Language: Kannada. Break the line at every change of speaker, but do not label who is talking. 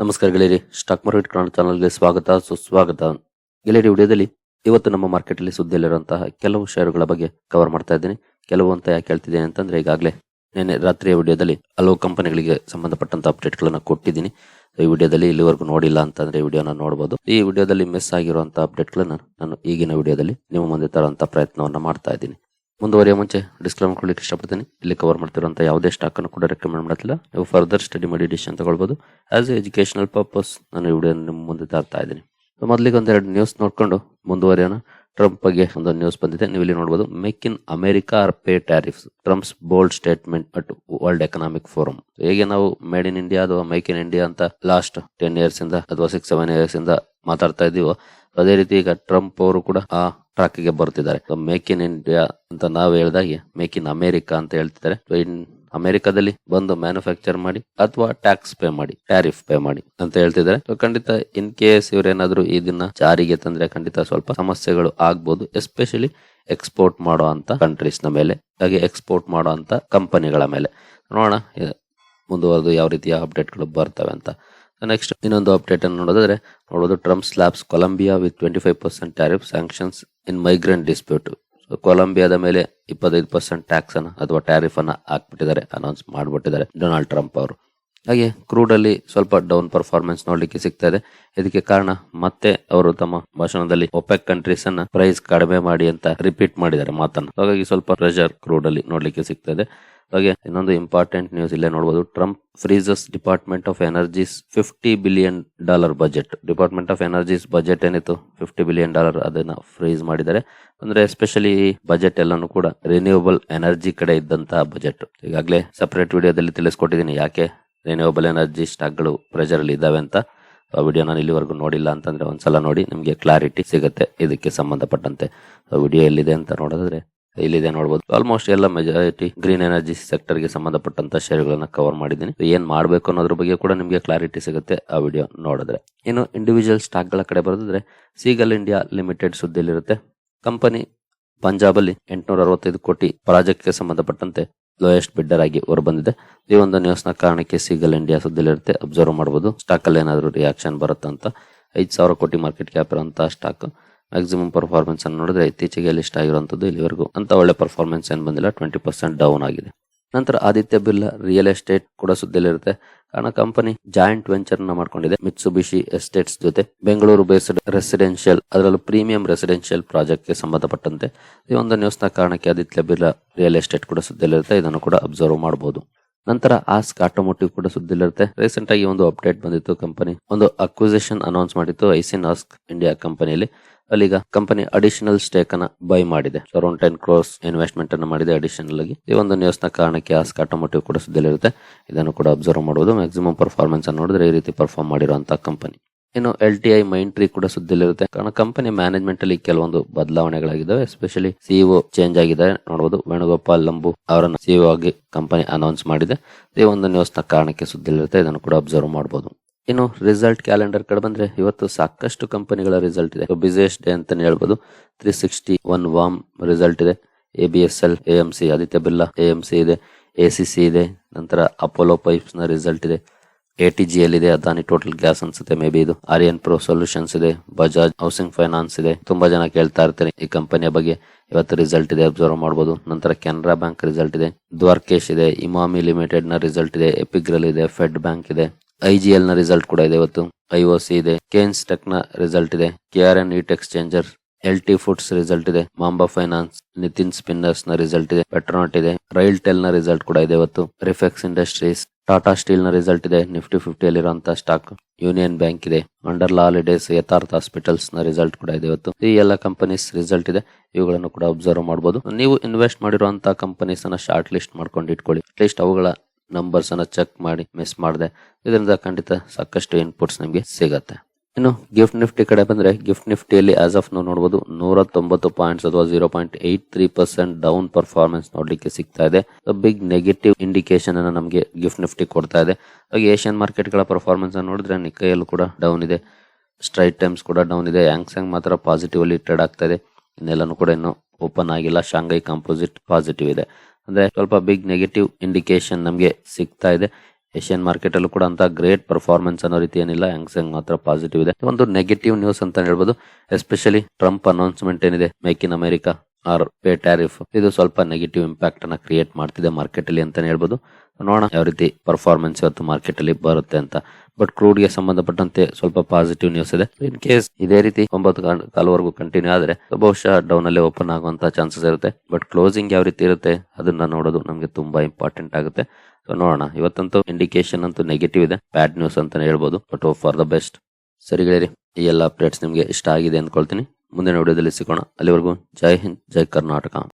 ನಮಸ್ಕಾರ ಗೆಳೆಯರಿ ಸ್ಟಾಕ್ ಮಾರ್ಕೆಟ್ ಕನ್ನಡ ಚಾನಲ್ಗೆ ಸ್ವಾಗತ, ಸುಸ್ವಾಗತ. ಗೆಳೆಯರಿ ವಿಡಿಯೋದಲ್ಲಿ ಇವತ್ತು ನಮ್ಮ ಮಾರ್ಕೆಟ್ ಅಲ್ಲಿ ಸುದ್ದಿಯಲ್ಲಿರುವಂತಹ ಕೆಲವು ಷೇರುಗಳ ಬಗ್ಗೆ ಕವರ್ ಮಾಡ್ತಾ ಇದ್ದೀನಿ. ಕೆಲವು ಅಂತ ಯಾಕೆ ಹೇಳ್ತಿದ್ದೇನೆ ಅಂತಂದ್ರೆ ಈಗಾಗಲೇ ನಿನ್ನೆ ರಾತ್ರಿಯ ವಿಡಿಯೋದಲ್ಲಿ ಹಲವು ಕಂಪನಿಗಳಿಗೆ ಸಂಬಂಧಪಟ್ಟಂತ ಅಪ್ಡೇಟ್ ಗಳನ್ನ ಕೊಟ್ಟಿದ್ದೀನಿ. ಈ ವಿಡಿಯೋದಲ್ಲಿ ಇಲ್ಲಿವರೆಗೂ ನೋಡಿಲ್ಲ ಅಂತಂದ್ರೆ ಈ ವಿಡಿಯೋನ ನೋಡಬಹುದು ಈ ವಿಡಿಯೋದಲ್ಲಿ ಮಿಸ್ ಆಗಿರುವಂತಹ ಅಪ್ಡೇಟ್ ಗಳನ್ನ ನಾನು ಈಗಿನ ವಿಡಿಯೋದಲ್ಲಿ ನಿಮ್ಮ ಮುಂದೆ ತರುವಂತಹ ಪ್ರಯತ್ನವನ್ನ ಮಾಡ್ತಾ ಇದ್ದೀನಿ. ಮುಂದುವರಿಯ ಮುಂಚೆ ಡಿಸ್ಕ್ಲೈಮರ್ ಕೊಡ್ಲಿಕ್ಕೆ ಇಷ್ಟಪಡ್ತೀನಿ. ಇಲ್ಲಿ ಕವರ್ ಮಾಡ್ತಿರುವಂತ ಯಾವುದೇ ಸ್ಟಾಕ್ ಅನ್ನು ಕೂಡ ರೆಕಮೆಂಡ್ ಮಾಡ್ತಿಲ್ಲ ನೀವು ಫರ್ದರ್ ಸ್ಟಡಿ ಮಾಡಿ ಡಿಸಿಷನ್ ತಗೊಳ್ಬಹುದು ಆಸ್ ಎ ಎಜುಕೇಶನಲ್ ಪರ್ಪಸ್ ನಾನು ಈ ವಿಡಿಯೋ ನಿಮ್ಮ ಮುಂದೆ ತರ್ತಾ ಇದ್ದೀನಿ. ಮೊದಲಿಗೆ ಒಂದೆರಡು ನ್ಯೂಸ್ ನೋಡ್ಕೊಂಡು ಮುಂದುವರಿಯೋಣ. ಟ್ರಂಪ್ ಬಗ್ಗೆ ಒಂದು ನ್ಯೂಸ್ ಬಂದಿದೆ. ನೀವು ಇಲ್ಲಿ ನೋಡಬಹುದು make in America or pay tariffs Trump's bold statement at World Economic Forum ಹೇಗೆ ನಾವು ಮೇಡ್ ಇನ್ ಇಂಡಿಯಾ ಅಥವಾ ಮೇಕ್ ಇನ್ ಇಂಡಿಯಾ ಅಂತ ಲಾಸ್ಟ್ ಟೆನ್ ಇಯರ್ಸ್ ಇಂದ ಅಥವಾ ಸಿಕ್ಸ್ ಸೆವೆನ್ ಇಯರ್ಸ್ ಇಂದ ಮಾತಾಡ್ತಾ ಇದೀವೋ ಅದೇ ರೀತಿ ಈಗ ಟ್ರಂಪ್ ಅವರು ಕೂಡ ಆ ಟ್ರಾಕ್ಗೆ ಬರ್ತಿದ್ದಾರೆ ಮೇಕ್ ಇನ್ ಇಂಡಿಯಾ ಅಂತ ನಾವು ಹೇಳ್ದಾಗೆ ಮೇಕ್ ಇನ್ ಅಮೆರಿಕಾ ಅಂತ ಹೇಳ್ತಿದ್ದಾರೆ. ಇನ್ ಅಮೆರಿಕಾದಲ್ಲಿ ಬಂದು ಮ್ಯಾನುಫ್ಯಾಕ್ಚರ್ ಮಾಡಿ ಅಥವಾ ಟ್ಯಾಕ್ಸ್ ಪೇ ಮಾಡಿ ಟ್ಯಾರಿಫ್ ಪೇ ಮಾಡಿ ಅಂತ ಹೇಳ್ತಿದ್ದಾರೆ. ಖಂಡಿತ ಇನ್ ಕೇಸ್ ಇವ್ರೇನಾದ್ರೂ ಇದನ್ನ ಜಾರಿಗೆ ತಂದ್ರೆ ಖಂಡಿತ ಸ್ವಲ್ಪ ಸಮಸ್ಯೆಗಳು ಆಗ್ಬೋದು. ಎಸ್ಪೆಷಲಿ ಎಕ್ಸ್ಪೋರ್ಟ್ ಮಾಡೋ ಅಂತ ಕಂಟ್ರೀಸ್ನ ಮೇಲೆ, ಹಾಗೆ ಎಕ್ಸ್ಪೋರ್ಟ್ ಮಾಡೋ ಅಂತ ಕಂಪನಿಗಳ ಮೇಲೆ. ನೋಡೋಣ ಮುಂದುವರೆದು ಯಾವ ರೀತಿಯ ಅಪ್ಡೇಟ್ಗಳು ಬರ್ತವೆ ಅಂತ. ನೆಕ್ಸ್ಟ್ ಇನ್ನೊಂದು ಅಪ್ಡೇಟ್ ಅನ್ನು ನೋಡೋದಾದ್ರೆ, ನೋಡೋದು Trump slabs Colombia with twenty five percent tariff sanctions in migrant dispute ಕೊಲಂಬಿಯಾದ ಮೇಲೆ ಇಪ್ಪತ್ತೈದು ಪರ್ಸೆಂಟ್ ಟ್ಯಾಕ್ಸ್ ಅನ್ನ ಅಥವಾ ಟ್ಯಾರಿಫ್ ಅನ್ನ ಹಾಕ್ಬಿಟ್ಟಿದ್ದಾರೆ ಅನೌನ್ಸ್ ಮಾಡ್ಬಿಟ್ಟಿದ್ದಾರೆ ಡೊನಾಲ್ಡ್ ಟ್ರಂಪ್ ಅವರು. ಹಾಗೆ ಕ್ರೂಡ್ ಅಲ್ಲಿ ಸ್ವಲ್ಪ ಡೌನ್ ಪರ್ಫಾರ್ಮೆನ್ಸ್ ನೋಡ್ಲಿಕ್ಕೆ ಸಿಗ್ತಾ ಇದೆ. ಇದಕ್ಕೆ ಕಾರಣ ಮತ್ತೆ ಅವರು ತಮ್ಮ ಭಾಷಣದಲ್ಲಿ ಒಪೆಕ್ ಕಂಟ್ರೀಸ್ ಅನ್ನ ಪ್ರೈಸ್ ಕಡಿಮೆ ಮಾಡಿ ಅಂತ ರಿಪೀಟ್ ಮಾಡಿದ್ದಾರೆ ಮಾತನ್ನು. ಹಾಗಾಗಿ ಸ್ವಲ್ಪ ಪ್ರೆಷರ್ ಕ್ರೂಡ್ ಅಲ್ಲಿ ನೋಡ್ಲಿಕ್ಕೆ ಸಿಗ್ತಾ ಇದೆ. ಹಾಗೆ ಇನ್ನೊಂದು ಇಂಪಾರ್ಟೆಂಟ್ ನ್ಯೂಸ್ ಇಲ್ಲೇ ನೋಡಬಹುದು Trump freezes Department of Energy's fifty billion dollar budget Department of Energy's budget ಏನಿತ್ತು? ಫಿಫ್ಟಿ ಬಿಲಿಯನ್ ಡಾಲರ್ ಅದನ್ನ ಫ್ರೀಸ್ ಮಾಡಿದ್ದಾರೆ. ಅಂದ್ರೆ ಎಸ್ಪೆಷಲಿ ಬಜೆಟ್ ಎಲ್ಲಾನು ಕೂಡ ರಿನ್ಯೂವಬಲ್ ಎನರ್ಜಿ ಕಡೆ ಇದ್ದಂತಹ ಬಜೆಟ್ ಈಗಾಗಲೇ ಸಪರೇಟ್ ವಿಡಿಯೋದಲ್ಲಿ ತಿಳಿಸ್ಕೊಟ್ಟಿದ್ದೀನಿ ಯಾಕೆ ರಿನ್ಯೂವಬಲ್ ಎನರ್ಜಿ ಸ್ಟಾಕ್ಗಳು ಪ್ರೆಷರ್ ಅಲ್ಲಿ ಇದಾವೆ ಅಂತ. ಆ ವಿಡಿಯೋ ನಾನು ಇಲ್ಲಿವರೆಗೂ ನೋಡಿಲ್ಲ ಅಂತಂದ್ರೆ ಒಂದ್ಸಲ ನೋಡಿ, ನಿಮಗೆ ಕ್ಲಾರಿಟಿ ಸಿಗುತ್ತೆ. ಇದಕ್ಕೆ ಸಂಬಂಧಪಟ್ಟಂತೆ ವಿಡಿಯೋ ಎಲ್ಲಿದೆ ಅಂತ ನೋಡಿದ್ರೆ ಇಲ್ಲಿದೆ ನೋಡಬಹುದು ಆಲ್ಮೋಸ್ಟ್ ಎಲ್ಲ ಮೆಜಾರಿಟಿ ಗ್ರೀನ್ ಎನರ್ಜಿ ಸೆಕ್ಟರ್ಗೆ ಸಂಬಂಧಪಟ್ಟಂತ ಷೇರುಗಳನ್ನ ಕವರ್ ಮಾಡಿದ್ದೀನಿ. ಏನ್ ಮಾಡ್ಬೇಕು ಅನ್ನೋದ್ರ ಬಗ್ಗೆ ಕೂಡ ನಿಮಗೆ ಕ್ಲಾರಿಟಿ ಸಿಗುತ್ತೆ ಆ ವಿಡಿಯೋ ನೋಡಿದ್ರೆ. ಇನ್ನು ಇಂಡಿವಿಜುವಲ್ ಸ್ಟಾಕ್ಗಳ ಕಡೆ ಬರೆದಿದ್ರೆ ಸೀಗಲ್ ಇಂಡಿಯಾ ಲಿಮಿಟೆಡ್ ಸುದ್ದಿಲಿರುತ್ತೆ ಕಂಪನಿ ಪಂಜಾಬ್ ಅಲ್ಲಿ ಎಂಟುನೂರ ಅರವತ್ತೈದು ಕೋಟಿ ಪ್ರಾಜೆಕ್ಟ್ಗೆ ಸಂಬಂಧಪಟ್ಟಂತೆ ಲೋಯೆಸ್ಟ್ ಬಿಡ್ಡರ್ ಆಗಿ ಹೊರಬಂದಿದೆ. ಈ ಒಂದು ನ್ಯೂಸ್ನ ಕಾರಣಕ್ಕೆ ಸೀಗಲ್ ಇಂಡಿಯಾ ಸುದ್ದಿಲಿರುತ್ತೆ ಅಬ್ಸರ್ವ್ ಮಾಡಬಹುದು ಸ್ಟಾಕ್ ಅಲ್ಲಿ ಏನಾದ್ರು ರಿಯಾಕ್ಷನ್ ಬರುತ್ತಂತ. ಐದ್ ಸಾವಿರ ಕೋಟಿ ಮಾರ್ಕೆಟ್ ಕ್ಯಾಪ್ ಇರುವಂತಹ ಸ್ಟಾಕ್ ಮ್ಯಾಕ್ಸಿಮಮ್ ಪರ್ಫಾರ್ಮೆನ್ಸ್ ಅನ್ನು ನೋಡಿದ್ರೆ ಇತ್ತೀಚೆಗೆ ಲಿಸ್ಟ್ ಆಗಿರುವಂಥದ್ದು ಇಲ್ಲಿವರೆಗೂ ಅಂತ ಒಳ್ಳೆ ಪರ್ಫಾರ್ಮೆನ್ಸ್ ಏನು ಬಂದಿಲ್ಲ ಟ್ವೆಂಟಿ ಪರ್ಸೆಂಟ್ ಡೌನ್ ಆಗಿದೆ. ನಂತರ ಆದಿತ್ಯ ಬಿರ್ಲಾ ರಿಯಲ್ ಎಸ್ಟೇಟ್ ಕೂಡ ಸುದ್ದಿಲಿರುತ್ತೆ ಕಾರಣ ಕಂಪನಿ ಜಾಯಿಂಟ್ ವೆಂಚರ್ನ ಮಾಡ್ಕೊಂಡಿದೆ ಮಿತ್ಸುಬಿಶಿ ಎಸ್ಟೇಟ್ಸ್ ಜೊತೆ. ಬೆಂಗಳೂರು ಬೇಸ್ಡ್ ರೆಸಿಡೆನ್ಷಿಯಲ್ ಅದರಲ್ಲೂ ಪ್ರೀಮಿಯಂ ರೆಸಿಡೆನ್ಷಿಯಲ್ ಪ್ರಾಜೆಕ್ಟ್ಗೆ ಸಂಬಂಧಪಟ್ಟಂತೆ. ಈ ಒಂದು ನ್ಯೂಸ್ನ ಕಾರಣಕ್ಕೆ ಆದಿತ್ಯ ಬಿರ್ಲಾ ರಿಯಲ್ ಎಸ್ಟೇಟ್ ಕೂಡ ಸುದ್ದಿಯಲ್ಲಿರುತ್ತೆ, ಇದನ್ನು ಕೂಡ ಅಬ್ಸರ್ವ್ ಮಾಡಬಹುದು ನಂತರ ಆಸ್ಕ್ ಆಟೋಮೋಟಿವ್ ಕೂಡ ಸುದ್ದಿಲಿರುತ್ತೆ ರೀಸೆಂಟ್ ಆಗಿ ಒಂದು ಅಪ್ಡೇಟ್ ಬಂದಿತ್ತು ಕಂಪನಿ ಒಂದು ಅಕ್ವಿಸಿಷನ್ ಅನೌನ್ಸ್ ಮಾಡಿತ್ತು ಐಸಿನ್ ಆಸ್ಕ್ ಇಂಡಿಯಾ ಕಂಪನಿಯಲ್ಲಿ ಅಲ್ಲಿಗ ಕಂಪನಿ ಅಡಿಷನಲ್ ಸ್ಟೇಕ್ ಅನ್ನ ಬೈ ಮಾಡಿದೆ. ಅರೌಂಡ್ ಟೆನ್ ಕ್ರೋರ್ಸ್ ಇನ್ವೆಸ್ಟ್ಮೆಂಟ್ ಅನ್ನು ಮಾಡಿದೆ ಅಡಿಷನಲ್ ಆಗಿ. ಈ ಒಂದು ನ್ಯೂಸ್ನ ಕಾರಣಕ್ಕೆ ಆಸ್ಕ್ ಆಟೋಮೋಟಿವ್ ಕೂಡ ಸುದ್ದಿಲಿರುತ್ತೆ ಇದನ್ನು ಕೂಡ ಅಬ್ಸರ್ವ್ ಮಾಡಬಹುದು ಮ್ಯಾಕ್ಸಿಮಮ್ ಪರ್ಫಾರ್ಮೆನ್ಸ್ ಅನ್ನು ನೋಡಿದ್ರೆ ಈ ರೀತಿ ಪರ್ಫಾರ್ಮ್ ಮಾಡಿರುವಂತಹ ಕಂಪನಿ ಇನ್ನು L T I Mindtree ಕೂಡ ಸುದ್ದಿಲಿರುತ್ತೆ ಕಾರಣ ಕಂಪನಿ ಮ್ಯಾನೇಜ್ಮೆಂಟ್ ಅಲ್ಲಿ ಕೆಲವೊಂದು ಬದಲಾವಣೆಗಳಾಗಿದ್ದಾವೆ. ಎಸ್ಪೆಷಲಿ ಸಿಇಒ ಚೇಂಜ್ ಆಗಿದೆ. ನೋಡಬಹುದು ವೇಣುಗೋಪಾಲ್ ಲಂಬು ಅವರನ್ನು ಸಿಇಒ ಆಗಿ ಕಂಪನಿ ಅನೌನ್ಸ್ ಮಾಡಿದೆ. ಈ ಒಂದು ನ್ಯೂಸ್ನ ಕಾರಣಕ್ಕೆ ಸುದ್ದಿಲಿರುತ್ತೆ ಇದನ್ನು ಕೂಡ ಅಬ್ಸರ್ವ್ ಮಾಡಬಹುದು ಇನ್ನು ರಿಸಲ್ಟ್ ಕ್ಯಾಲೆಂಡರ್ ಕಡೆ ಬಂದ್ರೆ ಇವತ್ತು ಸಾಕಷ್ಟು ಕಂಪನಿಗಳ ರಿಸಲ್ಟ್ ಇದೆ. ಬಿಸಿಯೆಸ್ಟ್ ಡೇ ಅಂತಾನೆ ಹೇಳ್ಬೋದು. ತ್ರೀ ಸಿಕ್ಸ್ಟಿ ಒನ್ ವಾಮ್ ರಿಸಲ್ಟ್ ಇದೆ. A B S L A M C Aditya Birla A M C ಇದೆ. ಎ ಸಿ ಸಿ ಇದೆ. ನಂತರ ಅಪೋಲೋ ಪೈಪ್ಸ್ನ ರಿಸಲ್ಟ್ ಇದೆ. ಎ ಟಿ ಜಿ ಎಲ್ ಇದೆ. ಅದಾನಿ ಟೋಟಲ್ ಗ್ಯಾಸ್ ಅನ್ಸುತ್ತೆ ಮೇ ಬಿ ಇದು. ಆರ್ಯನ್ ಪ್ರೋ ಸೊಲ್ಯೂಷನ್ಸ್ ಇದೆ. ಬಜಾಜ್ ಹೌಸಿಂಗ್ ಫೈನಾನ್ಸ್ ಇದೆ. ತುಂಬಾ ಜನ ಕೇಳ್ತಾ ಇರ್ತಾರೆ ಈ ಕಂಪನಿಯ ಬಗ್ಗೆ. ಇವತ್ತು ರಿಸಲ್ಟ್ ಇದೆ ಅಬ್ಸರ್ವ್ ಮಾಡಬಹುದು ನಂತರ ಕೆನರಾ ಬ್ಯಾಂಕ್ ರಿಸಲ್ಟ್ ಇದೆ. ದ್ವಾರ್ಕೇಶ್ ಇದೆ. ಇಮಾಮಿ ಲಿಮಿಟೆಡ್ನ ರಿಸಲ್ಟ್ ಇದೆ. ಎಪಿಗ್ರಲ್ ಇದೆ. ಫೆಡ್ ಬ್ಯಾಂಕ್ ಇದೆ. ಐ ಜಿ ಎಲ್ನ ರಿಸಲ್ಟ್ ಕೂಡ ಇದೆ ಇವತ್ತು. ಐ ಒ ಸಿ ಇದೆ. ಕೇನ್ಸ್ ಟೆಕ್ನ ರಿಸಲ್ಟ್ ಇದೆ. K R N heat exchanger L T foods result ಇದೆ. ಮಾಂಬಾ ಫೈನಾನ್ಸ್ ನಿತಿನ್ ಸ್ಪಿನ್ನರ್ಸ್ನ ರಿಸಲ್ಟ್ ಇದೆ. ಪೆಟ್ರೋನಾಟ್ ಇದೆ. ರೈಲ್ ಟೆಲ್ನ ರಿಸಲ್ಟ್ ಕೂಡ ಇದೆ ಇವತ್ತು. ರಿಫೆಕ್ಸ್ ಇಂಡಸ್ಟ್ರೀಸ್ ಟಾಟಾ ಸ್ಟೀಲ್ನ ರಿಸಲ್ಟ್ ಇದೆ. ನಿಫ್ಟಿ ಫಿಫ್ಟಿ ಅಲ್ಲಿರುವಂತಹ ಸ್ಟಾಕ್ ಯೂನಿಯನ್ ಬ್ಯಾಂಕ್ ಇದೆ. ಅಂಡರ್ಲಾ ಹಾಲಿಡೇಸ್ ಯಥಾರ್ಥ ಹಾಸ್ಪಿಟಲ್ಸ್ನ ರಿಸಲ್ಟ್ ಕೂಡ ಇದೆ ಇವತ್ತು. ಈ ಎಲ್ಲ ಕಂಪನೀಸ್ ರಿಸಲ್ಟ್ ಇದೆ. ಇವುಗಳನ್ನು ಕೂಡ ಅಬ್ಸರ್ವ್ ಮಾಡಬಹುದು ನೀವು ಇನ್ವೆಸ್ಟ್ ಮಾಡಿರುವಂತಹ ಕಂಪನೀಸ್ ಅನ್ನ ಶಾರ್ಟ್ ಲಿಸ್ಟ್ ಮಾಡ್ಕೊಂಡು ಇಟ್ಕೊಳ್ಳಿ. ಅಟ್ಲೀಸ್ಟ್ ಅವುಗಳ ನಂಬರ್ಸ್ ಅನ್ನ ಚೆಕ್ ಮಾಡಿ ಮಿಸ್ ಮಾಡಿದೆ. ಇದರಿಂದ ಖಂಡಿತ ಸಾಕಷ್ಟು ಇನ್ಪುಟ್ಸ್ ನಿಮಗೆ ಸಿಗತ್ತೆ. ಇನ್ನು ಗಿಫ್ಟ್ ನಿಫ್ಟಿ ಕಡೆ ಬಂದ್ರೆ ಗಿಫ್ಟ್ ನಿಫ್ಟಿಯಲ್ಲಿ ಆಸ್ ಆಫ್ ನಾವು ನೋಡಬಹುದು ನೂರ ತೊಂಬತ್ತು ಪಾಯಿಂಟ್ಸ್ ಅಥವಾ zero point eight three percent down performance ನೋಡ್ಲಿಕ್ಕೆ ಸಿಗ್ತಾ ಇದೆ. ಬಿಗ್ ನೆಗೆಟಿವ್ ಇಂಡಿಕೇಶನ್ ಅನ್ನ ನಮಗೆ ಗಿಫ್ಟ್ ನಿಫ್ಟಿ ಕೊಡ್ತಾ ಇದೆ. ಹಾಗೆ ಏಷ್ಯನ್ ಮಾರ್ಕೆಟ್ಗಳ ಪರ್ಫಾರ್ಮೆನ್ಸ್ ಅನ್ನು ನೋಡಿದ್ರೆ ನಿಕ್ಕೈಯಲ್ಲೂ ಕೂಡ ಡೌನ್ ಇದೆ. ಸ್ಟ್ರೈಟ್ ಟೈಮ್ಸ್ ಕೂಡ ಡೌನ್ ಇದೆ. ಯಾಂಗ್ಸ್ಯಾಂಗ್ ಮಾತ್ರ ಪಾಸಿಟಿವ್ ಅಲ್ಲಿ ಟ್ರೇಡ್ ಆಗ್ತಾ ಇದೆ. ಇನ್ನೆಲ್ಲನೂ ಕೂಡ ಇನ್ನು ಓಪನ್ ಆಗಿಲ್ಲ. ಶಾಂಘೈ ಕಾಂಪೋಸಿಟ್ ಪಾಸಿಟಿವ್ ಇದೆ. ಅಂದ್ರೆ ಸ್ವಲ್ಪ ಬಿಗ್ ನೆಗೆಟಿವ್ ಇಂಡಿಕೇಶನ್ ನಮಗೆ ಸಿಗ್ತಾ ಇದೆ. ಏಷ್ಯನ್ ಮಾರ್ಕೆಟ್ ಅಲ್ಲೂ ಕೂಡ ಅಂತ ಗ್ರೇಟ್ ಪರ್ಫಾರ್ಮೆನ್ಸ್ ಅನ್ನೋ ರೀತಿ ಏನಿಲ್ಲ. ಹ್ಯಾಂಗ್ಸೆಂಗ್ ಮಾತ್ರ ಪಾಸಿಟಿವ್ ಇದೆ. ಒಂದು ನೆಗೆಟಿವ್ ನ್ಯೂಸ್ ಅಂತ ಹೇಳ್ಬೋದು. ಎಸ್ಪೆಷಲಿ ಟ್ರಂಪ್ ಅನೌನ್ಸ್ಮೆಂಟ್ ಏನಿದೆ? Make in America or pay tariff ಇದು ಸ್ವಲ್ಪ ನೆಗೆಟಿವ್ ಇಂಪ್ಯಾಕ್ಟ್ ಅನ್ನ ಕ್ರಿಯೇಟ್ ಮಾಡ್ತಿದೆ ಮಾರ್ಕೆಟ್ ಅಲ್ಲಿ ಅಂತಾನೆ ಹೇಳ್ಬೋದು. ನೋಡೋಣ ಯಾವ ರೀತಿ ಪರ್ಫಾರ್ಮೆನ್ಸ್ ಇವತ್ತು ಮಾರ್ಕೆಟ್ ಅಲ್ಲಿ ಬರುತ್ತೆ ಅಂತ. ಬಟ್ ಕ್ರೂಡ್ಗೆ ಸಂಬಂಧಪಟ್ಟಂತೆ ಸ್ವಲ್ಪ ಪಾಸಿಟಿವ್ ನ್ಯೂಸ್ ಇದೆ. ಇನ್ ಕೇಸ್ ಇದೇ ರೀತಿ ಒಂಬತ್ತು ಕಾಲ- ಕಾಲವರೆಗೂ ಕಂಟಿನ್ಯೂ ಆದ್ರೆ ಬಹುಶಃ ಡೌನ್ ಅಲ್ಲಿ ಓಪನ್ ಆಗುವಂತ ಚಾನ್ಸಸ್ ಇರುತ್ತೆ. ಬಟ್ ಕ್ಲೋಸಿಂಗ್ ಯಾವ ರೀತಿ ಇರುತ್ತೆ, ಅದನ್ನ ನೋಡೋದು ನಮಗೆ ತುಂಬಾ ಇಂಪಾರ್ಟೆಂಟ್ ಆಗುತ್ತೆ. ಸೊ ನೋಡೋಣ. ಇವತ್ತಂತೂ ಇಂಡಿಕೇಶನ್ ಅಂತೂ ನೆಗೆಟಿವ್ ಇದೆ. ಬ್ಯಾಡ್ ನ್ಯೂಸ್ ಅಂತಾನೆ ಹೇಳ್ಬೋದು. ಬಟ್ ಫಾರ್ ದ ಬೆಸ್ಟ್ ಸರಿ ಗೆಳೆಯರಿ, ಈ ಎಲ್ಲ ಅಪ್ಡೇಟ್ಸ್ ನಿಮಗೆ ಇಷ್ಟ ಆಗಿದೆ ಅಂದ್ಕೊಳ್ತೀನಿ. ಮುಂದಿನ ವಿಡಿಯೋದಲ್ಲಿ ಸಿಗೋಣ. ಅಲ್ಲಿವರೆಗೂ ಜೈ ಹಿಂದ್, ಜೈ ಕರ್ನಾಟಕ.